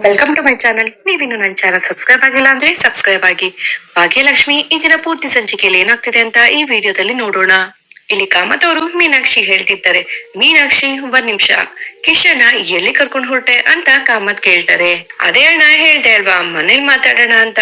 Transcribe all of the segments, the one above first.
Welcome to my channel ನೀವಿನ್ನು ನನ್ನ channel subscribe ಆಗಿಲ್ಲ ಅಂದ್ರೆ ಸಬ್ಸ್ಕ್ರೈಬ್ ಆಗಿ. ಭಾಗ್ಯಲಕ್ಷ್ಮಿ ಈ ಪೂರ್ತಿ ಸಂಚಿಕೆಯಲ್ಲಿ ಏನಾಗ್ತಿದೆ ಅಂತ ಈ ವಿಡಿಯೋದಲ್ಲಿ ನೋಡೋಣ. ಇಲ್ಲಿ ಕಾಮತ್ ಅವರು ಮೀನಾಕ್ಷಿ ಹೇಳ್ತಿದ್ದಾರೆ. ಮೀನಾಕ್ಷಿ ಒಂದ್ ನಿಮಿಷ. ಕಿಶನ ಎಲ್ಲಿ ಕರ್ಕೊಂಡು ಹೊರಟೆ ಅಂತ ಕಾಮತ್ ಕೇಳ್ತಾರೆ. ಅದೇ ಅಣ್ಣ ಹೇಳ್ದೆ ಅಲ್ವಾ, ಮನೇಲಿ ಮಾತಾಡೋಣ ಅಂತ.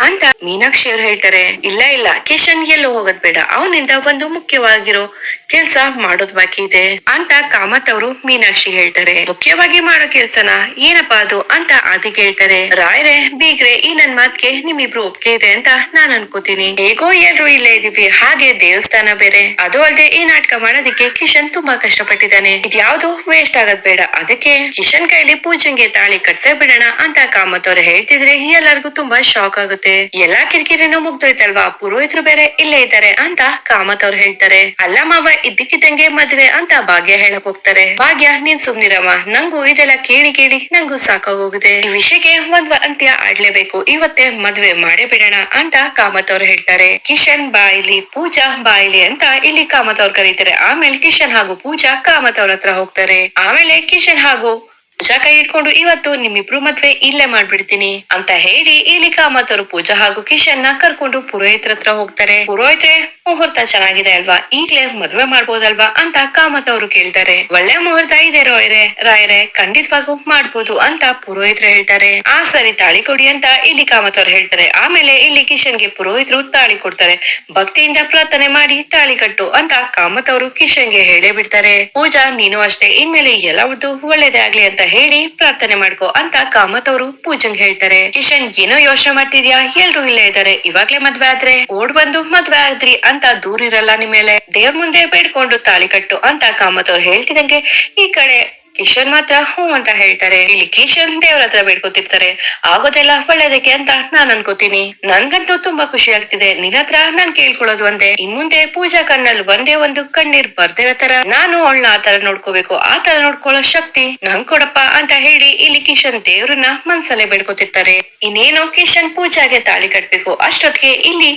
ಅಂತ ಮೀನಾಕ್ಷಿ ಅವ್ರು ಹೇಳ್ತಾರೆ. ಇಲ್ಲ ಇಲ್ಲ, ಕಿಶನ್ ಎಲ್ಲೂ ಹೋಗೋದ್ ಬೇಡ. ಅವನಿಂದ ಒಂದು ಮುಖ್ಯವಾಗಿರೋ ಕೆಲ್ಸ ಮಾಡೋದ್ ಬಾಕಿ ಇದೆ ಅಂತ ಕಾಮತ್ ಅವರು ಮೀನಾಕ್ಷಿ ಹೇಳ್ತಾರೆ. ಮುಖ್ಯವಾಗಿ ಮಾಡೋ ಕೆಲ್ಸನ ಏನಪ್ಪಾ ಅದು ಅಂತ ಆದಿ ಕೇಳ್ತಾರೆ. ರಾಯ್ರೆ, ಬೀಗ್ರೆ, ಈ ನನ್ ಮಾತ್ಗೆ ನಿಮ್ಮಿಬ್ರು ಒಪ್ಗೆ ಇದೆ ಅಂತ ನಾನ್ ಅನ್ಕೋತೀನಿ. ಹೇಗೋ ಎಲ್ರು ಇಲ್ಲೇ ಇದೀವಿ. ಹಾಗೆ ದೇವಸ್ಥಾನ ಬೇರೆ. ಅದು ಅಲ್ಲದೆ ಈ ನಾಟಕ ಮಾಡೋದಕ್ಕೆ ಕಿಶನ್ ತುಂಬಾ ಕಷ್ಟಪಟ್ಟಿದ್ದಾನೆ. ಇದ್ಯಾವ್ದು ವೇಸ್ಟ್ ಆಗದ್ ಬೇಡ. ಅದಕ್ಕೆ ಕಿಶನ್ ಕೈಲಿ ಪೂಜೆಗೆ ತಾಳಿ ಕಟ್ಸೇ ಬಿಡೋಣ ಅಂತ ಕಾಮತ್ ಅವ್ರು ಹೇಳ್ತಿದ್ರೆ ಎಲ್ಲರಿಗೂ ತುಂಬಾ ಶಾಕ್ ಆಗುತ್ತೆ. ಎಲ್ಲಾ ಕಿರಿಕಿರಿನೂ ಮುಗ್ದೋಯ್ತಲ್ವಾ? ಪುರೋಹಿತರು ಬೇರೆ ಇಲ್ಲೇ ಇದ್ದಾರೆ ಅಂತ ಕಾಮತ್ ಅವ್ರು ಹೇಳ್ತಾರೆ. ಅಲ್ಲ ಮಾವ, ಇದ್ದಕ್ಕಿದ್ದಂಗೆ ಮದ್ವೆ ಅಂತ ಭಾಗ್ಯ ಹೇಳಕ್ ಹೋಗ್ತಾರೆ. ಭಾಗ್ಯ, ನೀನ್ ಸುಮ್ನಿರಮ್ಮ ನಂಗೂ ಇದೆಲ್ಲ ಕೇಳಿ ಕೇಳಿ ನಂಗೂ ಸಾಕಾಗೋಗಿದೆ. ಈ ವಿಷಯಕ್ಕೆ ಒಂದ್ ಅಂತ್ಯ ಆಡ್ಲೇಬೇಕು ಇವತ್ತೇ ಮದ್ವೆ ಮಾಡೇ ಬಿಡೋಣ ಅಂತ ಕಾಮತ್ ಅವ್ರು ಹೇಳ್ತಾರೆ. ಕಿಶನ್ ಬಾಯಿಲಿ ಪೂಜಾ ಬಾಯಿಲಿ ಅಂತ ಇಲ್ಲಿ ಕಾಮತ್ ಅವ್ರು ಕರೀತಾರೆ. ಆಮೇಲೆ ಕಿಶನ್ ಹಾಗೂ ಪೂಜಾ ಕಾಮತ್ ಅವ್ರ ಹತ್ರ ಹೋಗ್ತಾರೆ. ಆಮೇಲೆ ಕಿಶನ್ ಹಾಗೂ ಪೂಜಾ ಕೈ ಇಟ್ಕೊಂಡು ಇವತ್ತು ನಿಮ್ಮಿಬ್ರು ಮದ್ವೆ ಇಲ್ಲೇ ಮಾಡ್ಬಿಡ್ತೀನಿ ಅಂತ ಹೇಳಿ ಇಲಿಕಾ ಮತ್ತವರು ಪೂಜಾ ಹಾಗೂ ಕಿಶನ್ನ ಕರ್ಕೊಂಡು ಪುರೋಹಿತರ ಹತ್ರ ಹೋಗ್ತಾರೆ. ಪುರೋಹಿತ್ರೆ, ಮುಹೂರ್ತ ಚೆನ್ನಾಗಿದೆ ಅಲ್ವಾ? ಈಗ್ಲೇ ಮದ್ವೆ ಮಾಡ್ಬೋದಲ್ವಾ ಅಂತ ಕಾಮತ್ ಅವರು ಕೇಳ್ತಾರೆ. ಒಳ್ಳೆ ಮುಹೂರ್ತ ಇದೆ ರೋಯ್ರೆ. ರಾಯರೆ, ಖಂಡಿತವಾಗೂ ಮಾಡ್ಬೋದು ಅಂತ ಪುರೋಹಿತರು ಹೇಳ್ತಾರೆ. ಆ, ಸರಿ, ತಾಳಿ ಕೊಡಿ ಅಂತ ಇಲ್ಲಿ ಕಾಮತ್ ಅವ್ರು ಹೇಳ್ತಾರೆ. ಆಮೇಲೆ ಇಲ್ಲಿ ಕಿಶನ್ಗೆ ಪುರೋಹಿತ್ರು ತಾಳಿ ಕೊಡ್ತಾರೆ. ಭಕ್ತಿಯಿಂದ ಪ್ರಾರ್ಥನೆ ಮಾಡಿ ತಾಳಿ ಕಟ್ಟು ಅಂತ ಕಾಮತ್ ಅವರು ಕಿಶನ್ಗೆ ಹೇಳೇ ಬಿಡ್ತಾರೆ. ಪೂಜಾ, ನೀನು ಅಷ್ಟೇ. ಇನ್ಮೇಲೆ ಎಲ್ಲವದ್ದು ಒಳ್ಳೇದೇ ಆಗ್ಲಿ ಅಂತ ಹೇಳಿ ಪ್ರಾರ್ಥನೆ ಮಾಡ್ಕೋ ಅಂತ ಕಾಮತ್ ಅವರು ಪೂಜಂಗ್ ಹೇಳ್ತಾರೆ. ಕಿಶನ್ ಏನೋ ಯೋಚನೆ ಮಾಡ್ತಿದ್ಯಾ? ಎಲ್ರು ಇಲ್ಲೇ ಇದಾರೆ. ಇವಾಗ್ಲೇ ಮದ್ವೆ ಆದ್ರೆ ಓಡ್ ಬಂದು ಮದ್ವೆ ಆದ್ರಿ ಅಂತ ದೂರ ಇರಲ್ಲ ನಿಮ್ ಮೇಲೆ ದೇವ್ರ ಮುಂದೆ ಬೇಡ್ಕೊಂಡು ತಾಳಿ ಕಟ್ಟು ಅಂತ ಕಾಮತ್ ಅವ್ರು ಹೇಳ್ತಿದಂಗೆ ಈ ಕಡೆ ಕಿಶನ್ ಮಾತ್ರ ಹ್ಞೂ ಅಂತ ಹೇಳ್ತಾರೆ. ಇಲ್ಲಿ ಕಿಶನ್ ದೇವ್ರ ಹತ್ರ ಬೇಡ್ಕೊತಿರ್ತಾರೆ. ಆಗೋದೆಲ್ಲ ಒಳ್ಳೇದಕ್ಕೆ ಅಂತ ನಾನ್ ಅನ್ಕೋತೀನಿ. ನನ್ಗಂತೂ ತುಂಬಾ ಖುಷಿ ಆಗ್ತಿದೆ. ನಿನ್ ಹತ್ರ ನಾನ್ ಕೇಳ್ಕೊಳ್ಳೋದು ಒಂದೇ. ಇನ್ ಮುಂದೆ ಪೂಜಾ ಕಣ್ಣಲ್ಲಿ ಒಂದೇ ಒಂದು ಕಣ್ಣೀರ್ ಬರ್ದಿರೋ ತರ. ನಾನು ಅವಳನ್ನ ಆ ತರ ನೋಡ್ಕೋಬೇಕು. ಆ ತರ ನೋಡ್ಕೊಳ್ಳೋ ಶಕ್ತಿ ನಂಗ್ ಕೊಡಪ್ಪ ಅಂತ ಹೇಳಿ ಇಲ್ಲಿ ಕಿಶನ್ ದೇವ್ರನ್ನ ಮನ್ಸಲ್ಲೇ ಬೇಡ್ಕೊತಿರ್ತಾರೆ. ಇನ್ನೇನು ಕಿಶನ್ ಪೂಜಾಗೆ ತಾಳಿ ಕಟ್ಬೇಕು. ಅಷ್ಟೊತ್ತಿಗೆ ಇಲ್ಲಿ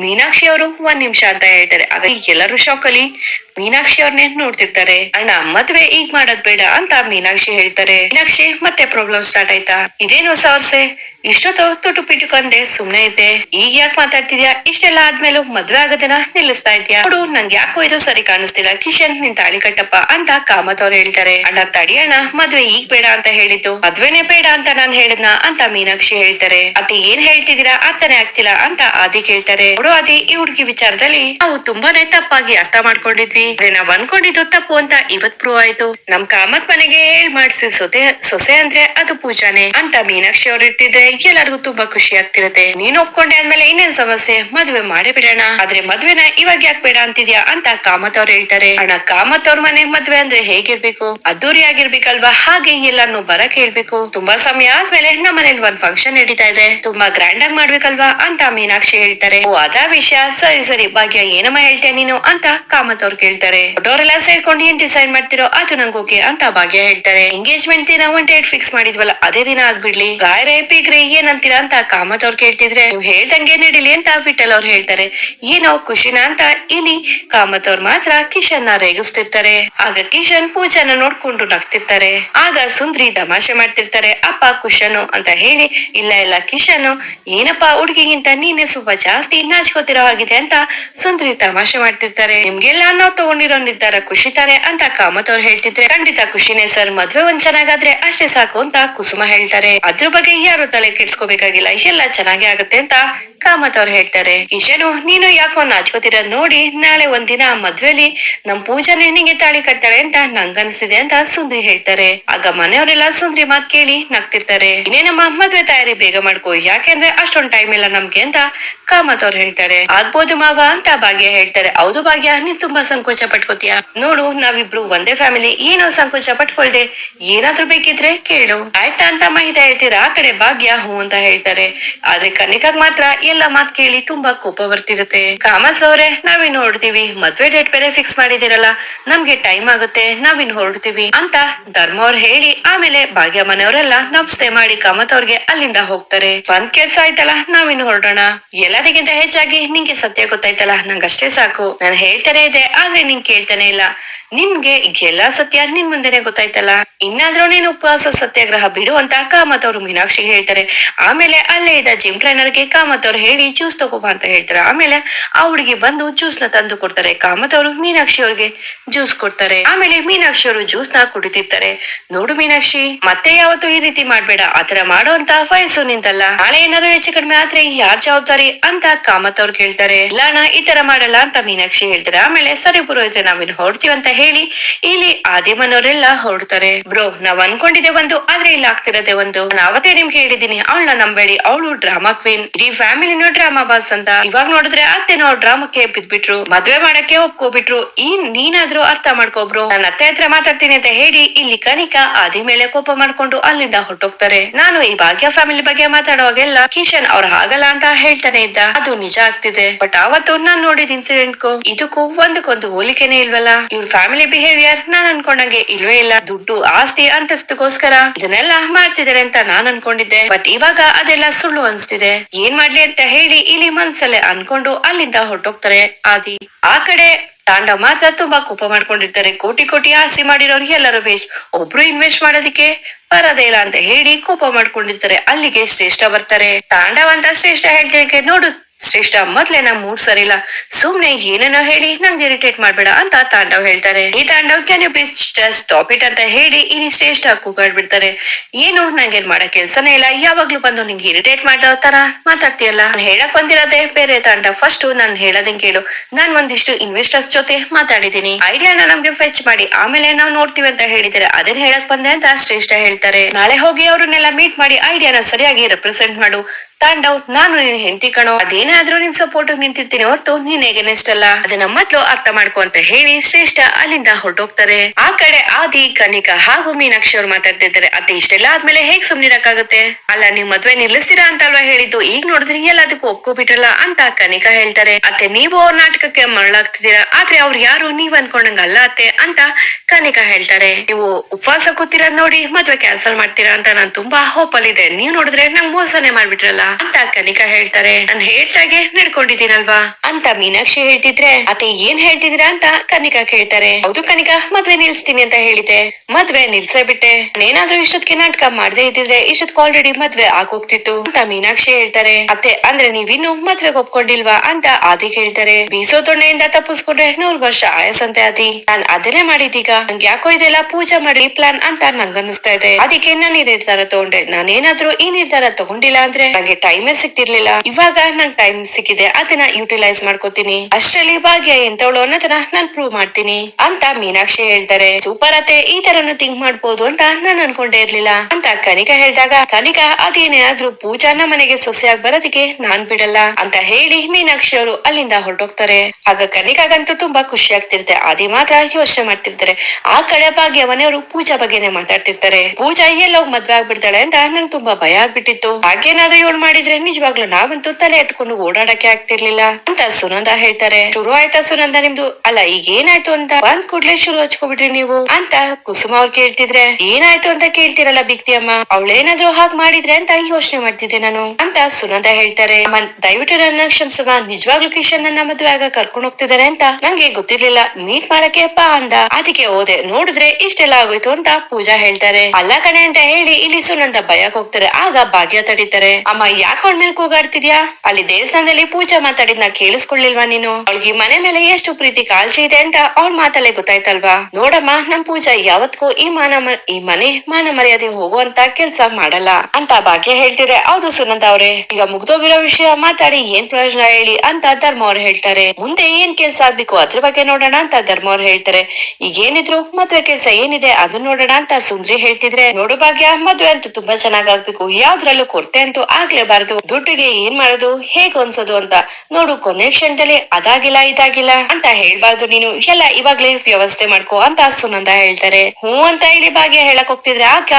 ಮೀನಾಕ್ಷಿ ಅವರು ಒಂದ್ ನಿಮಿಷ ಅಂತ ಹೇಳ್ತಾರೆ. ಆಗ ಎಲ್ಲರೂ ಶಾಕ್ ಅಲ್ಲಿ ಮೀನಾಕ್ಷಿ ಅವ್ರನ್ನೇ ನೋಡ್ತಿರ್ತಾರೆ. ಅಣ್ಣ ಮದ್ವೆ ಈಗ ಮಾಡೋದ್ ಬೇಡ. ಅಂತ ಮೀನಾಕ್ಷಿ ಹೇಳ್ತಾರೆ. ಮೀನಾಕ್ಷಿ, ಮತ್ತೆ ಪ್ರಾಬ್ಲಮ್ ಸ್ಟಾರ್ಟ್ ಆಯ್ತಾ? ಇದೇನು ವರ್ಷೆ ಇಷ್ಟೊತ್ತು ತುಟು ಪಿಟುಕಂದೆ ಸುಮ್ನೆ ಇದ್ದೆ. ಈಗ ಯಾಕೆ ಮಾತಾಡ್ತಿದ್ಯಾ? ಇಷ್ಟೆಲ್ಲ ಆದ್ಮೇಲೂ ಮದ್ವೆ ಆಗೋದನ್ನ ನಿಲ್ಲಿಸ್ತಾ ಇದ್ಯಾ? ನೋಡು, ನಂಗೆ ಯಾಕೋ ಇದು ಸರಿ ಕಾಣಿಸ್ತಿಲ್ಲ. ಕಿಶನ್, ನಿನ್ ತಾಳಿ ಕಟ್ಟಪ್ಪ ಅಂತ ಕಾಮತ್ ಅವ್ರು ಹೇಳ್ತಾರೆ. ಅಣ್ಣ, ತಡಿ ಅಣ್ಣ, ಮದ್ವೆ ಈಗ ಬೇಡ ಅಂತ ಹೇಳಿದ್ದು. ಮದ್ವೆನೆ ಬೇಡ ಅಂತ ನಾನ್ ಹೇಳಿದ್ನ ಅಂತ ಮೀನಾಕ್ಷಿ ಹೇಳ್ತಾರೆ. ಅತಿ ಏನ್ ಹೇಳ್ತಿದೀರಾ ಅರ್ಥನೇ ಆಗ್ತಿಲ್ಲ ಅಂತ ಆದಿ ಕೇಳ್ತಾರೆ ನೋಡು ಆದಿ, ಈ ಹುಡುಗಿ ವಿಚಾರದಲ್ಲಿ ನಾವು ತುಂಬಾನೇ ತಪ್ಪಾಗಿ ಅರ್ಥ ಮಾಡ್ಕೊಂಡಿದ್ವಿ. ನಾವ್ ಅನ್ಕೊಂಡಿದ್ದು ತಪ್ಪು ಅಂತ ಇವತ್ ಪ್ರೂವ್ ಆಯ್ತು. ನಮ್ ಕಾಮತ್ ಮನೆಗೆ ಹೇಳ್ ಮಾಡ್ಸಿ ಸೊಸೆ ಸೊಸೆ ಅಂದ್ರೆ ಅದು ಪೂಜಾನೆ ಅಂತ ಮೀನಾಕ್ಷಿ ಅವ್ರು ಇರ್ತಿದ್ರೆ ಎಲ್ಲರಿಗೂ ತುಂಬಾ ಖುಷಿ ಆಗ್ತಿರುತ್ತೆ. ನೀನ್ ಒಪ್ಕೊಂಡೆ ಅಂದ್ಮೇಲೆ ಇನ್ನೇನ್ ಸಮಸ್ಯೆ? ಮದ್ವೆ ಮಾಡೇ ಬಿಡೋಣ. ಆದ್ರೆ ಮದ್ವೆನ ಇವಾಗ ಯಾಕೆ ಬೇಡ ಅಂತಿದ್ಯಾ ಅಂತ ಕಾಮತ್ ಅವ್ರು ಹೇಳ್ತಾರೆ. ಅಣ್ಣ, ಕಾಮತ್ ಅವ್ರ ಮನೆ ಮದ್ವೆ ಅಂದ್ರೆ ಹೇಗಿರ್ಬೇಕು? ಅದ್ದೂರಿ ಆಗಿರ್ಬೇಕಲ್ವಾ? ಹಾಗೆ ಎಲ್ಲಾನು ಬರಕ್ ಹೇಳ್ಬೇಕು ತುಂಬಾ ಸಮಯ ಆದ್ಮೇಲೆ ನಮ್ಮ ಮನೇಲಿ ಒಂದ್ ಫಂಕ್ಷನ್ ನಡೀತಾ ಇದೆ. ತುಂಬಾ ಗ್ರ್ಯಾಂಡ್ ಆಗಿ ಮಾಡ್ಬೇಕಲ್ವಾ ಅಂತ ಮೀನಾಕ್ಷಿ ಹೇಳ್ತಾರೆ. ಓ, ಅದಾ ವಿಷಯ. ಸರಿ ಸರಿ. ಭಾಗ್ಯ, ಏನಮ್ಮ ಹೇಳ್ತೀಯ ನೀನು? ಅಂತ ಕಾಮತ್ ಅವ್ರು ಕೇಳ್ತಾರೆ. ದೊಡ್ಡವರೆಲ್ಲ ಸೇರ್ಕೊಂಡು ಏನ್ ಡಿಸೈಡ್ ಮಾಡ್ತಿರೋ ಅದು ನಂಗೆ ಓಕೆ ಅಂತ ಭಾಗ್ಯ ಹೇಳ್ತಾರೆ ಎಂಗೇಜ್ಮೆಂಟ್ ದಿನ ಒಂದ್ ಡೇಟ್ ಫಿಕ್ಸ್ ಮಾಡಿದ್ವಲ್ಲ, ಅದೇ ದಿನ ಆಗ್ಬಿಡ್ಲಿ. ರಾಯರೇ ಪೀಗ್ರೆ ಏನಂತೀರಾ ಅಂತ ಕಾಮತ್ ಅವ್ರು ಕೇಳ್ತಿದ್ರೆ, ನೀವ್ ಹೇಳ್ದಂಗೆ ನಡೀಲಿ ಅಂತ ವಿಠಲ್ ಅವ್ರು ಹೇಳ್ತಾರೆ. ಏನೋ ಖುಷಿನ ಅಂತ ಇಲ್ಲಿ ಕಾಮತ್ ಅವ್ರು ಮಾತ್ರ ಕಿಶನ್ನ ರೇಗಿಸ್ತಿರ್ತಾರೆ. ಆಗ ಕಿಶನ್ ಪೂಜಾನ ನೋಡ್ಕೊಂಡು ನಗ್ತಿರ್ತಾರೆ. ಆಗ ಸುಂದ್ರಿ ತಮಾಷೆ ಮಾಡ್ತಿರ್ತಾರೆ, ಅಪ್ಪ ಕುಶನು ಅಂತ ಹೇಳಿ, ಇಲ್ಲ ಇಲ್ಲ ಕಿಶನು, ಏನಪ್ಪ ಹುಡುಗಿಗಿಂತ ನೀನೆ ಸ್ವಲ್ಪ ಜಾಸ್ತಿ ನಾಚ್ಕೋತಿರೋ ಆಗಿದೆ ಅಂತ ಸುಂದ್ರಿ ತಮಾಷೆ ಮಾಡ್ತಿರ್ತಾರೆ. ನಿಮ್ಗೆಲ್ಲ ನಾವ್ ತಗೊಂಡಿರೋ ನಿರ್ಧಾರ ಖುಷಿ ತಾನೆ ಅಂತ ಕಾಮತ್ ಅವ್ರು ಹೇಳ್ತಿದ್ರೆ, ಖಂಡಿತ ಖುಷಿನೇ ಸರ್ ಮದ್ವೆ ಒಂದ್ ಚೆನ್ನಾಗಾದ್ರೆ ಅಷ್ಟೇ ಸಾಕು ಅಂತ ಕುಸುಮ ಹೇಳ್ತಾರೆ. ಅದ್ರ ಬಗ್ಗೆ ಯಾರು ತಲೆ ಕೆಡ್ಸ್ಕೋಬೇಕಾಗಿಲ್ಲ, ಎಲ್ಲ ಚೆನ್ನಾಗಿ ಆಗುತ್ತೆ ಅಂತ ಕಾಮತ್ ಅವ್ರು ಹೇಳ್ತಾರೆ. ಇಶನು ನೀನು ಯಾಕೋ ನಾಚ್ಕೋತಿರ ನೋಡಿ, ನಾಳೆ ಒಂದಿನ ಮದ್ವೆಲಿ ನಮ್ ಪೂಜಾನೆ ನಿಂಗೆ ತಾಳಿ ಕಟ್ತಾಳೆ ಅಂತ ನಂಗನ್ಸಿದೆ ಅಂತ ಸುಂದ್ರಿ ಹೇಳ್ತಾರೆ. ಆಗ ಮನೆಯವರೆಲ್ಲ ಸುಂದ್ರಿ ಮಾತ್ ಕೇಳಿ ನಗ್ತಿರ್ತಾರೆ. ಇನ್ನೇನಮ್ಮ ಮದ್ವೆ ತಯಾರಿ ಬೇಗ ಮಾಡ್ಕೋ, ಯಾಕೆಂದ್ರೆ ಅಷ್ಟೊಂದ್ ಟೈಮ್ ಇಲ್ಲ ನಮ್ಗೆ ಅಂತ ಕಾಮತ್ ಅವ್ರು ಹೇಳ್ತಾರೆ. ಆಗ್ಬೋದು ಮಾವ ಅಂತ ಭಾಗ್ಯ ಹೇಳ್ತಾರೆ. ಹೌದು ಭಾಗ್ಯ, ನೀನ್ ತುಂಬಾ ಸಂಕೋಚ ಪಟ್ಕೋತೀಯ? ನೋಡು, ನಾವಿಬ್ರು ಒಂದೇ ಫ್ಯಾಮಿಲಿ ಏನೋ ಸಂಕೋಚ ಪಟ್ಕೊಳ್ದೆ. ಏನಾದ್ರೂ ಬೇಕಿದ್ರೆ ಕೇಳು. ಆಯ್ತಾ ಅಂತ ಮಹಿತಾ ಹೇಳ್ತೀರಾ? ಆ ಕಡೆ ಭಾಗ್ಯ ಹೂ ಅಂತ ಹೇಳ್ತಾರೆ. ಆದ್ರೆ ಕನಿಕಾಗ್ ಮಾತ್ರ ಎಲ್ಲ ಮಾತ್ ಕೇಳಿ ತುಂಬಾ ಕೋಪ ಬರ್ತಿರುತ್ತೆ. ಕಾಮಸ್ ಅವ್ರೆ, ನಾವಿನ್ ಹೊರಡ್ತೀವಿ. ಮದ್ವೆ ಡೇಟ್ ಬೇರೆ ಫಿಕ್ಸ್ ಮಾಡಿದಿರಲ್ಲ ನಮ್ಗೆ ಟೈಮ್ ಆಗುತ್ತೆ. ನಾವಿನ್ ಹೊರಡ್ತೀವಿ ಅಂತ ಧರ್ಮ ಅವ್ರು ಹೇಳಿ, ಆಮೇಲೆ ಭಾಗ್ಯ ಮನೆಯವರೆಲ್ಲ ನಮಸ್ತೆ ಮಾಡಿ ಕಾಮತ್ ಅವ್ರಿಗೆ ಅಲ್ಲಿಂದ ಹೋಗ್ತಾರೆ. ಒಂದ್ ಕೆಲ್ಸ ಆಯ್ತಲ್ಲ, ನಾವಿನ್ ಹೊರಡೋಣ. ಎಲ್ಲದಕ್ಕಿಂತ ಹೆಚ್ಚಾಗಿ ನಿಂಗೆ ಸತ್ಯ ಗೊತ್ತಾಯ್ತಲ್ಲ, ನಂಗಷ್ಟೇ ಸಾಕು. ನಾನು ಹೇಳ್ತಾನೆ ಇದೆ, ಆದ್ರೆ ನಿಂಗೆ ಕೇಳ್ತಾನೆ ಇಲ್ಲ. ನಿನ್ಗೆ ಎಲ್ಲಾ ಸತ್ಯ, ನಿನ್ ಮುಂದೆನೆ ಗೊತ್ತಾಯ್ತಲ್ಲ? ಇನ್ನಾದ್ರೂ ನೀನು ಉಪವಾಸ, ಸತ್ಯಾಗ್ರಹ ಬಿಡು ಅಂತ ಕಾಮತ್ ಅವರು ಮೀನಾಕ್ಷಿಗೆ ಹೇಳ್ತಾರೆ. ಆಮೇಲೆ ಅಲ್ಲೇ ಇದ್ದ ಜಿಮ್ ಟ್ರೈನರ್ಗೆ ಕಾಮತ್ ಅವ್ರು ಹೇಳಿ ಜ್ಯೂಸ್ ತಗೋಬಾ ಅಂತ ಹೇಳ್ತಾರೆ. ಆಮೇಲೆ ಆ ಹುಡುಗಿ ಬಂದು ಜ್ಯೂಸ್ನ ತಂದು ಕೊಡ್ತಾರೆ. ಕಾಮತ್ ಅವರು ಮೀನಾಕ್ಷಿ ಅವ್ರಿಗೆ ಜ್ಯೂಸ್ ಕೊಡ್ತಾರೆ. ಆಮೇಲೆ ಮೀನಾಕ್ಷಿ ಅವರು ಜ್ಯೂಸ್ನ ಕುಡಿತಿರ್ತಾರೆ. ನೋಡು ಮೀನಾಕ್ಷಿ, ಮತ್ತೆ ಯಾವತ್ತು ಈ ರೀತಿ ಮಾಡ್ಬೇಡ. ಆತರ ಅಂತ ವಯಸ್ಸು ನಿಂತಲ್ಲ. ನಾಳೆ ಏನಾದ್ರು ಹೆಚ್ಚು ಕಡಿಮೆ ಆದ್ರೆ ಯಾರ್ ಜವಾಬ್ದಾರಿ? ಅಂತ ಕಾಮತ್ ಅವ್ರು ಕೇಳ್ತಾರೆ. ಅಣ್ಣ ಈ ತರ ಮಾಡಲ್ಲ ಅಂತ ಮೀನಾಕ್ಷಿ ಹೇಳ್ತಾರೆ. ಆಮೇಲೆ ಸರಿ ಪುರೋಹಿತ್ರೆ ನಾವಿನ್ ಹೊರಡ್ತೀವಿ ಅಂತ ಹೇಳಿ ಇಲ್ಲಿ ಆದಿಮನವರೆಲ್ಲ ಹೊರಡ್ತಾರೆ. ಬ್ರೋ, ನಾವ್ ಅನ್ಕೊಂಡಿದ್ದೆ ಒಂದು, ಆದ್ರೆ ಇಲ್ಲ ಆಗ್ತಿರತ್ತೆ ಒಂದು. ನಾನು ಅವತ್ತೇ ನಿಮ್ಗೆ ಹೇಳಿದೀನಿ ಅವಳನ್ನ ನಂಬೇಡಿ. ಅವಳು ಡ್ರಾಮಾ ಕ್ವೀನ್. ಇಡೀ ಫ್ಯಾಮಿಲಿನೂ ಡ್ರಾಮಾ ಬಾಸ್ ಅಂತ. ಇವಾಗ ನೋಡಿದ್ರೆ ಅತ್ತೆನೋ ಡ್ರಾಮಕ್ಕೆ ಬಿದ್ಬಿಟ್ರು. ಮದ್ವೆ ಮಾಡಕ್ಕೆ ಒಪ್ಕೋಬಿಟ್ರು. ಈ ನೀನಾದ್ರೂ ಅರ್ಥ ಮಾಡ್ಕೋಬ್ರು ನನ್ನ ಅತ್ತೆ ಹತ್ರ ಮಾತಾಡ್ತೀನಿ ಅಂತ ಹೇಳಿ, ಇಲ್ಲಿ ಕನಿಕಾ ಆದಿ ಮೇಲೆ ಕೋಪ ಮಾಡ್ಕೊಂಡು ಅಲ್ಲಿಂದ ಹೊರಟೋಗ್ತಾರೆ. ನಾನು ಈ ಭಾಗ್ಯ ಫ್ಯಾಮಿಲಿ ಬಗ್ಗೆ ಮಾತಾಡುವಾಗೆಲ್ಲ ಕಿಶನ್ ಅವ್ರ ಹಾಗಲ್ಲ ಅಂತ ಹೇಳ್ತಾನೆ ಇದ್ದ. ಅದು ನಿಜ ಆಗ್ತಿದೆ. ಬಟ್ ಅವತ್ತು ನಾನ್ ನೋಡಿದ ಕು ಇದಕ್ಕೂ ಒಂದಕ್ಕೊಂದು ಹೋಲಿಕೆನೆ ಇಲ್ವಲ್ಲ. ಇವ್ರ ಫ್ಯಾಮಿಲಿ ಬಿಹೇವಿಯರ್ ನಾನ್ ಅನ್ಕೊಂಡಂಗೆ ಇಲ್ವೇ ಇಲ್ಲ. ದುಡ್ಡು ಆಸ್ತಿ ಅಂತಸ್ತಿಗೋಸ್ಕರ ಇದನ್ನೆಲ್ಲ ಮಾಡ್ತಿದ್ದಾರೆ ಅಂತ ನಾನ್ ಅನ್ಕೊಂಡಿದ್ದೆ. ಬಟ್ ಇವಾಗ ಅದೆಲ್ಲ ಸುಳ್ಳು ಅನ್ಸ್ತಿದೆ. ಏನ್ ಮಾಡ್ಲಿ ಅಂತ ಹೇಳಿ ಇಲ್ಲಿ ಮನ್ಸಲ್ಲೇ ಅನ್ಕೊಂಡು ಅಲ್ಲಿಂದ ಹೊರಟೋಗ್ತಾರೆ ಆದಿ. ಆ ಕಡೆ ತಾಂಡವ್ ಮಾತ್ರ ತುಂಬಾ ಕೋಪ ಮಾಡ್ಕೊಂಡಿರ್ತಾರೆ. ಕೋಟಿ ಕೋಟಿ ಆಸೆ ಮಾಡಿರೋರು ಎಲ್ಲರೂ ವೇಸ್ಟ್. ಒಬ್ರು ಇನ್ವೆಸ್ಟ್ ಮಾಡೋದಿಕ್ಕೆ ಬರದೇ ಇಲ್ಲ ಅಂತ ಹೇಳಿ ಕೋಪ ಮಾಡ್ಕೊಂಡಿರ್ತಾರೆ. ಅಲ್ಲಿಗೆ ಶ್ರೇಷ್ಠ ಬರ್ತಾರೆ. ತಾಂಡವ ಅಂತ ಶ್ರೇಷ್ಠ ಹೇಳ್ತಿದ್ದಕ್ಕೆ ನೋಡು ಶ್ರೇಷ್ಠ ಮೊದ್ಲೇ ನಂಗ್ ಮೂಡ್ ಸರಿ ಇಲ್ಲ ಸುಮ್ನೆ ಏನೇನೋ ಹೇಳಿ ನಂಗೆ ಇರಿಟೇಟ್ ಮಾಡ್ಬೇಡ ಅಂತ ತಾಂಡವ್ ಹೇಳ್ತಾರೆ. ಈ Tandav can you please stop it ಅಂತ ಹೇಳಿ ಇನಿ ಶ್ರೇಷ್ಠ ಕೂಗಾಡ್ಬಿಡ್ತಾರೆ. ಏನು, ನಂಗೇನ್ ಮಾಡೋ ಕೆಲ್ಸನೇ ಇಲ್ಲ. ಯಾವಾಗ್ಲೂ ಬಂದು ನಿಂಗೆ ಇರಿಟೇಟ್ ಮಾಡೋ ತರ ಮಾತಾಡ್ತೀಯಲ್ಲ. ನಾನ್ ಹೇಳಕ್ ಬಂದಿರೋದೇ ಬೇರೆ ತಾಂಡ ಫಸ್ಟ್ ನಾನು ಹೇಳೋದನ್ ಕೇಳು. ನಾನ್ ಒಂದಿಷ್ಟು ಇನ್ವೆಸ್ಟರ್ಸ್ ಜೊತೆ ಮಾತಾಡಿದೀನಿ ಐಡಿಯಾನ ನಮ್ಗೆ ಫೆಚ್ ಮಾಡಿ ಆಮೇಲೆ ನಾವು ನೋಡ್ತೀವಿ ಅಂತ ಹೇಳಿದಾರೆ ಅದನ್ನ ಹೇಳಕ್ ಬಂದೆ ಅಂತ ಶ್ರೇಷ್ಠ ಹೇಳ್ತಾರೆ. ನಾಳೆ ಹೋಗಿ ಅವ್ರನ್ನೆಲ್ಲ ಮೀಟ್ ಮಾಡಿ ಐಡಿಯಾನ ಸರಿಯಾಗಿ ರೆಪ್ರೆಸೆಂಟ್ ಮಾಡು. ತಾಂಡವ್ ನಾನು ನಿನ್ ಹೆಂಡತಿ ಕಣೋ. ಅದೇನಾದ್ರೂ ನಿನ್ ಸಪೋರ್ಟ್ ನಿಂತಿರ್ತೀನಿ ಹೊರತು ನೀನ್ ಎಗನೆಸ್ಟ್ ಅಲ್ಲ ಅದನ್ನ ಮೊದ್ಲು ಅರ್ಥ ಮಾಡ್ಕೋ ಅಂತ ಹೇಳಿ ಶ್ರೇಷ್ಠ ಅಲ್ಲಿಂದ ಹೊರಟೋಗ್ತಾರೆ. ಆ ಕಡೆ ಆದಿ, ಕನಿಕಾ ಹಾಗೂ ಮೀನಾಕ್ಷಿ ಅವ್ರು ಮಾತಾಡ್ತಿದ್ದಾರೆ ಅದೇ ಇಷ್ಟೆಲ್ಲ ಆದ್ಮೇಲೆ ಹೇಗ್ ಸುಮ್ನಿರಕ್ಕಾಗುತ್ತೆ ಅಲ್ಲ, ನೀವ್ ಮದ್ವೆ ನಿಲ್ಲಿಸ್ತೀರಾ ಅಂತ ಅಲ್ವಾ ಹೇಳಿದ್ದು? ಈಗ ನೋಡಿದ್ರೆ ಎಲ್ಲದಕ್ಕೂ ಒಪ್ಕೋಬಿಟ್ರಲ್ಲ ಅಂತ ಕನಿಕಾ ಹೇಳ್ತಾರೆ. ಅತ್ತೆ, ನೀವು ಅವ್ರ ನಾಟಕಕ್ಕೆ ಮರಳಾಗ್ತಿದ್ದೀರಾ? ಆದ್ರೆ ಅವ್ರು ಯಾರು? ನೀವ್ ಅನ್ಕೊಂಡಂಗಲ್ಲ ಅತ್ತೆ ಅಂತ ಕನಿಕಾ ಹೇಳ್ತಾರೆ. ನೀವು ಉಪವಾಸ ಕೂತಿರೋದ್ ನೋಡಿ ಮದ್ವೆ ಕ್ಯಾನ್ಸಲ್ ಮಾಡ್ತೀರಾ ಅಂತ ನಾನ್ ತುಂಬಾ ಹೋಪ್ ಅಲ್ಲಿ ಇದೆ ನೀವ್ ನೋಡಿದ್ರೆ ನಂಗ್ ಮೋಸನೆ ಮಾಡ್ಬಿಟ್ರಲ್ಲ. ಅಂತ ಕನಿಕಾ ಹೇಳ್ತಾರೆ. ನಾನ್ ಹೇಳ್ತಾಗೆ ನಡ್ಕೊಂಡಿದ್ದೀನಲ್ವಾ? ಅಂತ ಮೀನಾಕ್ಷಿ ಹೇಳ್ತಿದ್ರೆ, ಅತ್ತೆ ಏನ್ ಹೇಳ್ತಿದ್ದೀರಾ ಅಂತ ಕನಿಕಾ ಕೇಳ್ತಾರೆ. ಹೌದು ಕನಿಕಾ, ಮದ್ವೆ ನಿಲ್ಸ್ತೀನಿ ಅಂತ ಹೇಳಿದೆ ಮದ್ವೆ ನಿಲ್ಸೇ ಬಿಟ್ಟೆ. ಏನಾದ್ರೂ ಇಷ್ಟೊತ್ತಿಗೆ ನಾಟಕ ಮಾಡದೆ ಇದ್ದಿದ್ರೆ ಇಷ್ಟೊತ್ತಿಗೆ ಆಲ್ರೆಡಿ ಮದ್ವೆ ಆಗೋಗ್ತಿತ್ತು. ಅಂತ ಮೀನಾಕ್ಷಿ ಹೇಳ್ತಾರೆ. ಅತ್ತೆ, ಅಂದ್ರೆ ನೀವಿನ್ನು ಮದ್ವೆಗೆ ಒಪ್ಕೊಂಡಿಲ್ವಾ? ಅಂತ ಆದಿ ಹೇಳ್ತಾರೆ ಬೀಸೋ ತೊಣ್ಣೆಯಿಂದ ತಪ್ಪಿಸ್ಕೊಂಡ್ರೆ ನೂರ್ ವರ್ಷ ಆಯಸಂತೆ ಆದಿ. ನಾನ್ ಅದನ್ನೇ ಮಾಡಿದೀಗ ನಂಗೆ ಯಾಕೋ ಇದೆಲ್ಲ ಪೂಜೆ ಮಾಡಿ ಪ್ಲಾನ್ ಅಂತ ನಂಗನ್ನಿಸ್ತಾ ಇದೆ. ಅದಕ್ಕೆ ನಾನು ಈ ನಿರ್ಧಾರ ತಗೊಂಡೆ? ನಾನೇನಾದ್ರೂ ಈ ನಿರ್ಧಾರ ತಗೊಂಡಿಲ್ಲ ಅಂದ್ರೆ ನಂಗೆ ಟೈಮೇ ಸಿಕ್ತಿರ್ಲಿಲ್ಲ ಇವಾಗ ನಂಗೆ ಟೈಮ್ ಸಿಕ್ಕಿದೆ, ಅದನ್ನ ಯುಟಿಲೈಸ್ ಮಾಡ್ಕೋತೀನಿ. ಅಷ್ಟರಲ್ಲಿ ಭಾಗ್ಯ ಎಂತವಳು ಅನ್ನೋದನ್ನ ನಾನ್ ಪ್ರೂವ್ ಮಾಡ್ತೀನಿ ಅಂತ ಮೀನಾಕ್ಷಿ ಹೇಳ್ತಾರೆ. ಸೂಪರ್ ಅತ್ತೆ, ಈ ತರನು ಥಿಂಕ್ ಮಾಡ್ಬೋದು ಅಂತ ನಾನ್ ಅನ್ಕೊಂಡೇ ಇರ್ಲಿಲ್ಲ. ಅಂತ ಕನಿಕಾ ಹೇಳಿದಾಗ, ಕನಿಕಾ ಅದೇನೇನಾದ್ರೂ ಪೂಜಾನ ಮನೆಗೆ ಸೊಸೆಯಾಗಿ ಬರೋದಕ್ಕೆ ನಾನ್ ಬಿಡಲ್ಲ ಅಂತ ಹೇಳಿ ಮೀನಾಕ್ಷಿ ಅವರು ಅಲ್ಲಿಂದ ಹೊರಟೋಗ್ತಾರೆ. ಆಗ ಕನಿಕಾಗಂತೂ ತುಂಬಾ ಖುಷಿ ಆಗ್ತಿರುತ್ತೆ, ಅದೇ ಮಾತ್ರ ಯೋಚನೆ ಮಾಡ್ತಿರ್ತಾರೆ. ಆ ಕಡೆ ಭಾಗ್ಯ ಮನೆಯವರು ಪೂಜಾ ಬಗ್ಗೆನೆ ಮಾತಾಡ್ತಿರ್ತಾರೆ. ಪೂಜಾ ಎಲ್ಲೋಗ್ ಮದ್ವೆ ಆಗ್ಬಿಡ್ತಾಳೆ ಅಂತ ನಂಗೆ ತುಂಬಾ ಭಯ ಆಗ್ಬಿಟ್ಟಿತ್ತು. ಹಾಗೇನಾದ್ರೂ ಇವಳು ಮಾಡಿದ್ರೆ ನಿಜವಾಗ್ಲೂ ನಾವಂತೂ ತಲೆ ಎತ್ಕೊಂಡು ಓಡಾಡಕ್ಕೆ ಆಗ್ತಿರ್ಲಿಲ್ಲ ಅಂತ ಸುನಂದ ಹೇಳ್ತಾರೆ. ಶುರು ಆಯ್ತಾ ಸುನಂದ ನಿಮ್ದು? ಅಲ್ಲ ಈಗ ಏನಾಯ್ತು ಅಂತ ಬಂದ್ ಕೂಡ್ಲೆ ಶುರು ಹಚ್ಕೊಬಿಡ್ರಿ ನೀವು ಅಂತ ಕುಸುಮ ಅವ್ರು ಕೇಳ್ತಿದ್ರೆ. ಏನಾಯ್ತು ಅಂತ ಕೇಳ್ತಿರಲ್ಲ ಬಿಕ್ತಿ ಅಮ್ಮ. ಅವಳೇನಾದ್ರೂ ಹಾಗೆ ಮಾಡಿದ್ರೆ ಅಂತ ಯೋಚನೆ ಮಾಡ್ತಿದ್ದೆ ನಾನು ಅಂತ ಸುನಂದ ಹೇಳ್ತಾರೆ. ದಯವಿಟ್ಟು ನನ್ನ ಕ್ಷಮಸಮ ನಿಜವಾಗ್ಲೂ ಕಿಶನ್ ನನ್ನ ಮದ್ವೆ ಆಗ ಕರ್ಕೊಂಡು ಹೋಗ್ತಿದ್ದಾರೆ ಅಂತ ನಂಗೆ ಗೊತ್ತಿರ್ಲಿಲ್ಲ. ಮೀಟ್ ಮಾಡಕ್ಕೆ ಅಪ್ಪ ಅಂದ. ಅದಕ್ಕೆ ಹೋದೆ. ನೋಡಿದ್ರೆ ಇಷ್ಟೆಲ್ಲ ಆಗೋಯ್ತು ಅಂತ ಪೂಜಾ ಹೇಳ್ತಾರೆ. ಅಲ್ಲ ಕಣೆ ಅಂತ ಹೇಳಿ ಇಲ್ಲಿ ಸುನಂದ ಭಯಕ್ ಹೋಗ್ತಾರೆ. ಆಗ ಭಾಗ್ಯ ತಡೀತಾರೆ. ಅಮ್ಮ ಯಾಕೆ ಅವಳ ಮೇಲೆ ಕೂಗಾಡ್ತಿದ್ಯಾ? ಅಲ್ಲಿ ದೇವಸ್ಥಾನದಲ್ಲಿ ಪೂಜಾ ಮಾತಾಡಿದ್ನ ಕೇಳಿಸ್ಕೊಳ್ಳಿಲ್ವಾ ನೀನು? ಅವಳಿಗೆ ಮನೆ ಮೇಲೆ ಎಷ್ಟು ಪ್ರೀತಿ ಕಾಳಜಿ ಇದೆ ಅಂತ ಅವ್ಳ ಮಾತಲ್ಲೇ ಗೊತ್ತಾಯ್ತಲ್ವಾ? ನೋಡಮ್ಮ, ನಮ್ ಪೂಜಾ ಯಾವತ್ಗೂ ಈ ಮಾನ ಈ ಮನೆ ಮಾನ ಮರ್ಯಾದೆ ಹೋಗುವಂತ ಕೆಲ್ಸ ಮಾಡಲ್ಲ ಅಂತ ಭಾಗ್ಯ ಹೇಳ್ತಿದ್ರೆ ಹೌದು ಸುನಂದ ಅವ್ರೆ. ಈಗ ಮುಗ್ದೋಗಿರೋ ವಿಷಯ ಮಾತಾಡಿ ಏನ್ ಪ್ರಯೋಜನ ಹೇಳಿ ಅಂತ ಧರ್ಮ ಅವ್ರು ಹೇಳ್ತಾರೆ. ಮುಂದೆ ಏನ್ ಕೆಲ್ಸ ಆಗ್ಬೇಕು ಅದ್ರ ಬಗ್ಗೆ ನೋಡೋಣ ಅಂತ ಧರ್ಮ ಅವ್ರು ಹೇಳ್ತಾರೆ. ಈಗ ಏನಿದ್ರು ಮದ್ವೆ ಕೆಲ್ಸ ಏನಿದೆ ಅದನ್ನ ನೋಡೋಣ ಅಂತ ಸುಂದ್ರಿ ಹೇಳ್ತಿದ್ರೆ, ನೋಡು ಭಾಗ್ಯ, ಮದ್ವೆ ಅಂತೂ ತುಂಬಾ ಚೆನ್ನಾಗ್ ಆಗ್ಬೇಕು. ಯಾವ್ದ್ರಲ್ಲೂ ಕೊರತೆ ಅಂತೂ ಆಗ್ಲೇಬಾರದು ದುಡ್ಡಿಗೆ ಏನ್ ಮಾಡೋದು, ಹೇಗ್ ಅನ್ಸೋದು ಅಂತ ನೋಡು ಕೊನೆ ಕ್ಷಣದಲ್ಲಿ ಅದಾಗಿಲ್ಲ, ಇದಾಗಿಲ್ಲ ಅಂತ ಹೇಳ್ಬಾರ್ದು ನೀನು. ಎಲ್ಲ ಇವಾಗ್ಲೇ ವ್ಯವಸ್ಥೆ ಮಾಡ್ಕೋ ಅಂತ ಸುನಂದ ಹೇಳ್ತಾರೆ. ಹ್ಞೂ ಅಂತ ಹೇಳಿ ಭಾಗ್ಯ ಹೇಳಕ್ ಹೋಗ್ತಿದ್ರೆ ಆಗ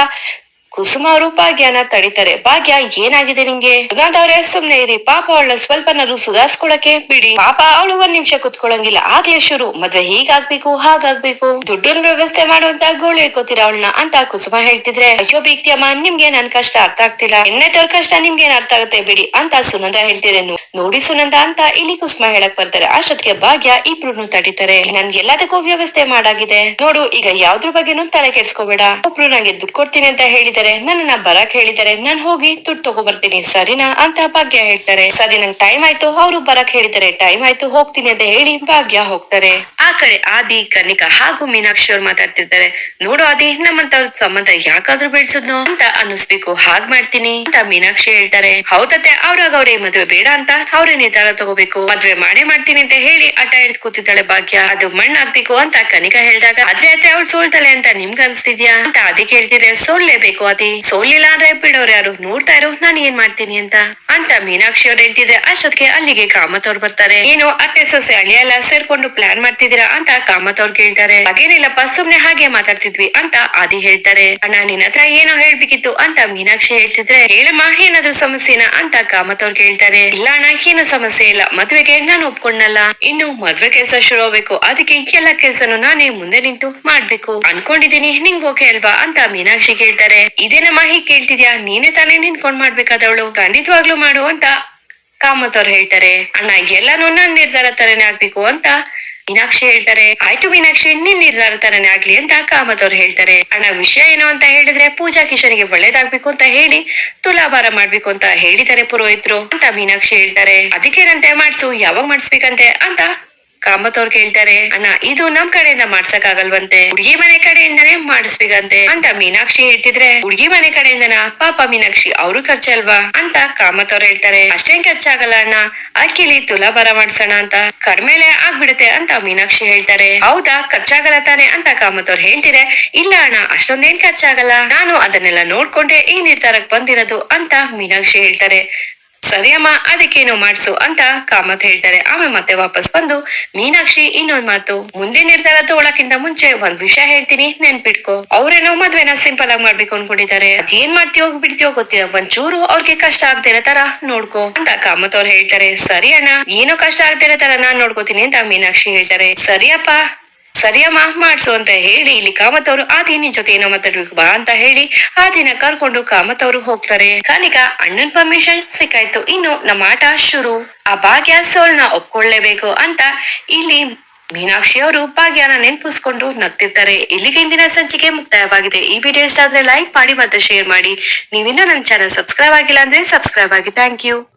ಕುಸುಮ ಅವರು ಭಾಗ್ಯನ ತಡಿತಾರೆ, ಭಾಗ್ಯ ಏನಾಗಿದೆ ನಿಂಗೆ? ಸುನಾದವ್ರೆ ಸುಮ್ನೆ ಇರಿ, ಪಾಪ ಅವಳ ಸ್ವಲ್ಪನಾದ್ರು ಸುಧಾರಿಸ್ಕೊಳಕ್ಕೆ ಬಿಡಿ. ಪಾಪ ಅವಳು ಒಂದ್ ನಿಮಿಷ ಕುತ್ಕೊಳಂಗಿಲ್ಲ, ಆಗ್ಲೇ ಶುರು. ಮದ್ವೆ ಹೀಗಾಗ್ಬೇಕು, ಹಾಗಾಗ್ಬೇಕು. ದುಡ್ಡಿನ ವ್ಯವಸ್ಥೆ ಮಾಡುವಂತ ಗೋಳು ಇಟ್ಕೋತೀರ ಅವಳನ್ನ ಅಂತ ಕುಸುಮ ಹೇಳ್ತಿದ್ರೆ, ಅಯ್ಯೋ ಬೀಗ್ತಿಯಮ್ಮ ನಿಮ್ಗೆ ನನ್ ಕಷ್ಟ ಅರ್ಥ ಆಗ್ತಿಲ್ಲ. ಎಣ್ಣೆತವ್ರ ಕಷ್ಟ ನಿಮ್ಗೆ ಏನ್ ಅರ್ಥ ಆಗುತ್ತೆ ಬಿಡಿ ಅಂತ ಸುನಂದ ಹೇಳ್ತಿದ್ರೆ, "ನೋ- ನೋಡಿ ಸುನಂದ ಅಂತ ಇಲ್ಲಿ ಕುಸುಮ ಹೇಳಕ್ ಬರ್ತಾರೆ. ಅಷ್ಟೊತ್ತಿಗೆ ಭಾಗ್ಯ ಇಬ್ರು ತಡಿತಾರೆ. ನನ್ಗೆ ಎಲ್ಲದಕ್ಕೂ ವ್ಯವಸ್ಥೆ ಮಾಡಾಗಿದೆ. ನೋಡು, ಈಗ ಯಾವ್ದ್ರ ಬಗ್ಗೆನೂ ತಲೆ ಕೆಡ್ಸ್ಕೋಬೇಡ. ಒಬ್ರು ನಂಗೆ ದುಡ್ಡು ಕೊಡ್ತೀನಿ ಅಂತ ಹೇಳಿದ್ದಾರೆ ನನ್ನನ್ನ ಬರಕ್ ಹೇಳಿದ್ದಾರೆ, ನಾನ್ ಹೋಗಿ ದುಡ್ಡು ತಗೋ ಬರ್ತೀನಿ ಸರಿನಾ? ಅಂತ ಭಾಗ್ಯ ಹೇಳ್ತಾರೆ. ಸರಿ, ನಂಗೆ ಟೈಮ್ ಆಯ್ತು. ಅವ್ರು ಬರಕ್ ಹೇಳಿದ್ದಾರೆ ಟೈಮ್ ಆಯ್ತು, ಹೋಗ್ತೀನಿ ಅಂತ ಹೇಳಿ ಭಾಗ್ಯ ಹೋಗ್ತಾರೆ. ಆ ಕಡೆ ಆದಿ ಕನಿಕಾ ಹಾಗೂ ಮೀನಾಕ್ಷಿ ಅವ್ರು ಮಾತಾಡ್ತಿರ್ತಾರೆ. ನೋಡು ಆದಿ ನಮ್ಮಂತವ್ರ ಸಂಬಂಧ ಯಾಕಾದ್ರೂ ಬೆಳ್ಸದ್ನು? ಅಂತ ಅನ್ನಿಸ್ಬೇಕು. ಹಾಗ್ ಮಾಡ್ತೀನಿ ಅಂತ ಮೀನಾಕ್ಷಿ ಹೇಳ್ತಾರೆ. ಹೌದತ್ತೆ ಅವ್ರಾಗ ಅವ್ರೇ ಮದ್ವೆ ಬೇಡ ಅಂತ ಅವ್ರೇ ನಿರ್ಧಾರ ತಗೋಬೇಕು. ಮದ್ವೆ ಮಾಡೇ ಮಾಡ್ತೀನಿ ಅಂತ ಹೇಳಿ ಅಟ ಹಿಡ್ದು ಕೂತಿದ್ದಾಳೆ ಭಾಗ್ಯ. ಅದು ಮಣ್ಣಾಗ್ಬೇಕು ಅಂತ ಕನಿಕಾ ಹೇಳ್ದಾಗ, ಆದ್ರೆ ಅತ್ತೆ, ಅವ್ಳು ಸೋಳ್ತಾಳೆ ಅಂತ ನಿಮ್ಗೆ ಅನ್ಸ್ತಿದ್ಯಾ? ಅಂತ ಅದಕ್ಕೆ ಹೇಳ್ತಿದ್ರೆ ಸೋಲ್ಲೇಬೇಕು ಅದಿ ಸೋಲಿಲ್ಲ ಅಂದ್ರೆ ಬಿಡೋರು ಯಾರು? ನೋಡ್ತಾ ಇರೋ, ನಾನು ಏನ್ ಮಾಡ್ತೀನಿ ಅಂತ. ಅಂತ ಮೀನಾಕ್ಷಿ ಅವ್ರು ಹೇಳ್ತಿದ್ರೆ ಅಷ್ಟೊತ್ತಿಗೆ ಅಲ್ಲಿಗೆ ಕಾಮತ್ ಅವ್ರು ಬರ್ತಾರೆ. ಏನು, ಅತ್ತೆ, ಸೊಸೆ ಅಳಿಯಲ್ಲ ಸೇರ್ಕೊಂಡು ಪ್ಲಾನ್ ಮಾಡ್ತಿದ್ದೀರಾ ಅಂತ ಕಾಮತ್ ಅವ್ರು ಕೇಳ್ತಾರೆ. ಹಾಗೇನಿಲ್ಲಪ್ಪ, ಸುಮ್ನೆ ಹಾಗೆ ಮಾತಾಡ್ತಿದ್ವಿ ಅಂತ ಆದಿ ಹೇಳ್ತಾರೆ. ಅಣ್ಣ ನಿನ್ನ ಹತ್ರ ಏನೋ ಹೇಳ್ಬೇಕಿತ್ತು ಅಂತ ಮೀನಾಕ್ಷಿ ಹೇಳ್ತಿದ್ರೆ, ಹೇಳಮ್ಮ, ಏನಾದ್ರೂ ಸಮಸ್ಯೆನಾ? ಅಂತ ಕಾಮತ್ ಅವ್ರು ಕೇಳ್ತಾರೆ. ಇಲ್ಲ ಅಣ್ಣ, ಏನು ಸಮಸ್ಯೆ ಇಲ್ಲ. ಮದ್ವೆಗೆ ನಾನು ಒಪ್ಕೊಂಡಲ್ಲ ಇನ್ನು ಮದ್ವೆ ಕೆಲಸ ಶುರು ಆಗ್ಬೇಕು. ಅದಕ್ಕೆ ಎಲ್ಲ ಕೆಲ್ಸನು ನಾನೇ ಮುಂದೆ ನಿಂತು ಮಾಡ್ಬೇಕು. ಅನ್ಕೊಂಡಿದೀನಿ ನಿಂಗೆ ಓಕೆ ಅಲ್ವಾ? ಅಂತ ಮೀನಾಕ್ಷಿ ಕೇಳ್ತಾರೆ. ಇದೇನಮ್ಮ ಮಾಹಿ ಕೇಳ್ತಿದ್ಯಾ? ನೀನೇ ತಾನೇ ನಿಂತ್ಕೊಂಡ್ ಮಾಡ್ಬೇಕಾದವಳು ಖಂಡಿತವಾಗ್ಲೂ ಮಾಡು ಅಂತ ಕಾಮತ್ ಅವ್ರು ಹೇಳ್ತಾರೆ. ಅಣ್ಣ, ಎಲ್ಲಾನು ನನ್ ನಿರ್ಧಾರ ತರನೇ ಆಗ್ಬೇಕು ಅಂತ ಮೀನಾಕ್ಷಿ ಹೇಳ್ತಾರೆ. ಆಯ್ತು ಮೀನಾಕ್ಷಿ, ನಿನ್ ನಿರ್ಧಾರ ತರನೇ ಆಗ್ಲಿ ಅಂತ ಕಾಮತ್ ಅವ್ರು ಹೇಳ್ತಾರೆ. ಅಣ್ಣ, ವಿಷಯ ಏನು ಅಂತ ಹೇಳಿದ್ರೆ ಪೂಜಾ ಕಿಶನ್ಗೆ ಒಳ್ಳೇದಾಗ್ಬೇಕು ಅಂತ ಹೇಳಿ ತುಲಾಭಾರ ಮಾಡ್ಬೇಕು ಅಂತ ಹೇಳಿದ್ದಾರೆ ಪುರೋಹಿತರು ಅಂತ ಮೀನಾಕ್ಷಿ ಹೇಳ್ತಾರೆ. ಅದಕ್ಕೇನಂತೆ ಮಾಡ್ಸು, ಯಾವಾಗ ಮಾಡಿಸ್ಬೇಕಂತೆ ಅಂತ ಕಾಮತ್ ಅವ್ರು ಕೇಳ್ತಾರೆ, ಅಣ್ಣ, ಇದು ನಮ್ ಕಡೆಯಿಂದ ಮಾಡ್ಸಕ್ ಆಗಲ್ವಂತೆ ಹುಡುಗಿ ಮನೆ ಕಡೆಯಿಂದನೇ ಮಾಡಿಸ್ಬೇಕಂತೆ? ಅಂತ ಮೀನಾಕ್ಷಿ ಹೇಳ್ತಿದ್ರೆ, ಹುಡುಗಿ ಮನೆ ಕಡೆಯಿಂದನ? ಪಾಪ ಮೀನಾಕ್ಷಿ, ಅವ್ರು ಖರ್ಚಲ್ವಾ? ಅಂತ ಕಾಮತ್ ಅವ್ರು ಹೇಳ್ತಾರೆ, ಅಷ್ಟೇನ್ ಖರ್ಚಾಗಲ್ಲ ಅಣ್ಣ, ಅಕ್ಕಿಲಿ ತುಲಾಭಾರ ಮಾಡ್ಸೋಣ ಅಂತ. ಕಡ್ಮೇಲೆ ಆಗ್ಬಿಡುತ್ತೆ ಅಂತ ಮೀನಾಕ್ಷಿ ಹೇಳ್ತಾರೆ. ಹೌದಾ, ಖರ್ಚಾಗಲ್ಲ ತಾನೆ? ಅಂತ ಕಾಮತ್ ಅವ್ರು ಹೇಳ್ತಿದ್ರೆ, ಇಲ್ಲ ಅಣ್ಣ, ಅಷ್ಟೊಂದೇನ್ ಖರ್ಚಾಗಲ್ಲ. ನಾನು ಅದನ್ನೆಲ್ಲ ನೋಡ್ಕೊಂಡೆ ಈ ನಿರ್ಧಾರಕ್ ಬಂದಿರೋದು, ಅಂತ ಮೀನಾಕ್ಷಿ ಹೇಳ್ತಾರೆ. ಸರಿ ಅಮ್ಮ ಅದಕ್ಕೇನೋ ಮಾಡಿಸು ಅಂತ ಕಾಮತ್ ಹೇಳ್ತಾರೆ. ಆಮೇಲೆ ಮತ್ತೆ ವಾಪಸ್ ಬಂದು, ಮೀನಾಕ್ಷಿ, ಇನ್ನೊಂದ್ ಮಾತು. ಮುಂದೆ ನಿರ್ಧಾರ ತಗೊಳಕಿಂತ ಮುಂಚೆ ಒಂದ್ ವಿಷಯ ಹೇಳ್ತೀನಿ. ನೆನ್ಪಿಟ್ಕೋ. ಅವ್ರೇನೋ ಮದ್ವೆನ ಸಿಂಪಲ್ ಆಗಿ ಮಾಡ್ಬೇಕು ಅನ್ಕೊಂಡಿದ್ದಾರೆ. ಅದೇನ್ ಮಾಡ್ತೀಯೋ ಬಿಡ್ತೀಯೋ ಗೊತ್ತಿಲ್ಲ. ಒಂಚೂರು ಅವ್ರಿಗೆ ಕಷ್ಟ ಆಗ್ದಿರೋ ತರ ನೋಡ್ಕೋ ಅಂತ ಕಾಮತ್ ಅವ್ರು ಹೇಳ್ತಾರೆ. ಸರಿ ಅಣ್ಣ, ಏನೋ ಕಷ್ಟ ಆಗ್ದಿರೋ ತರ ನಾನ್ ನೋಡ್ಕೋತೀನಿ ಅಂತ ಮೀನಾಕ್ಷಿ ಹೇಳ್ತಾರೆ. ಸರಿಯಪ್ಪ ಸರಿಯಮ್ಮ ಮಾಡ್ಸು ಅಂತ ಹೇಳಿ ಇಲ್ಲಿ ಕಾಮತ್ ನಿನ್ ಜೊತೆ ಏನೋ ಮಾತಾಡ್ಬೇಕು ಬಾ ಅಂತ ಹೇಳಿ, ಆ ದಿನ ಕರ್ಕೊಂಡು ಕಾಮತ್ ಅವರು ಹೋಗ್ತಾರೆ. ಕಾನಿಕ ಅಣ್ಣನ್ ಪರ್ಮಿಷನ್ ಸಿಕ್ಕಾಯ್ತು. ಇನ್ನು ನಮ್ಮ ಆಟ ಶುರು. ಆ ಭಾಗ್ಯ ಸೋಲ್ನ ಒಪ್ಕೊಳ್ಳೇಬೇಕು ಅಂತ ಇಲ್ಲಿ ಮೀನಾಕ್ಷಿ ಅವರು ಭಾಗ್ಯನ ನೆನ್ಪಿಸ್ಕೊಂಡು ನಗ್ತಿರ್ತಾರೆ. ಇಲ್ಲಿಗೆ ಇಂದಿನ ಸಂಚಿಕೆ ಮುಕ್ತಾಯವಾಗಿದೆ. ಈ ವಿಡಿಯೋ ಇಷ್ಟ ಆದ್ರೆ ಲೈಕ್ ಮಾಡಿ ಮತ್ತು ಶೇರ್ ಮಾಡಿ. ನೀವಿನ್ನೂ ನನ್ನ ಚಾನಲ್ ಸಬ್ಸ್ಕ್ರೈಬ್ ಆಗಿಲ್ಲ ಅಂದ್ರೆ ಸಬ್ಸ್ಕ್ರೈಬ್ ಆಗಿ. Thank you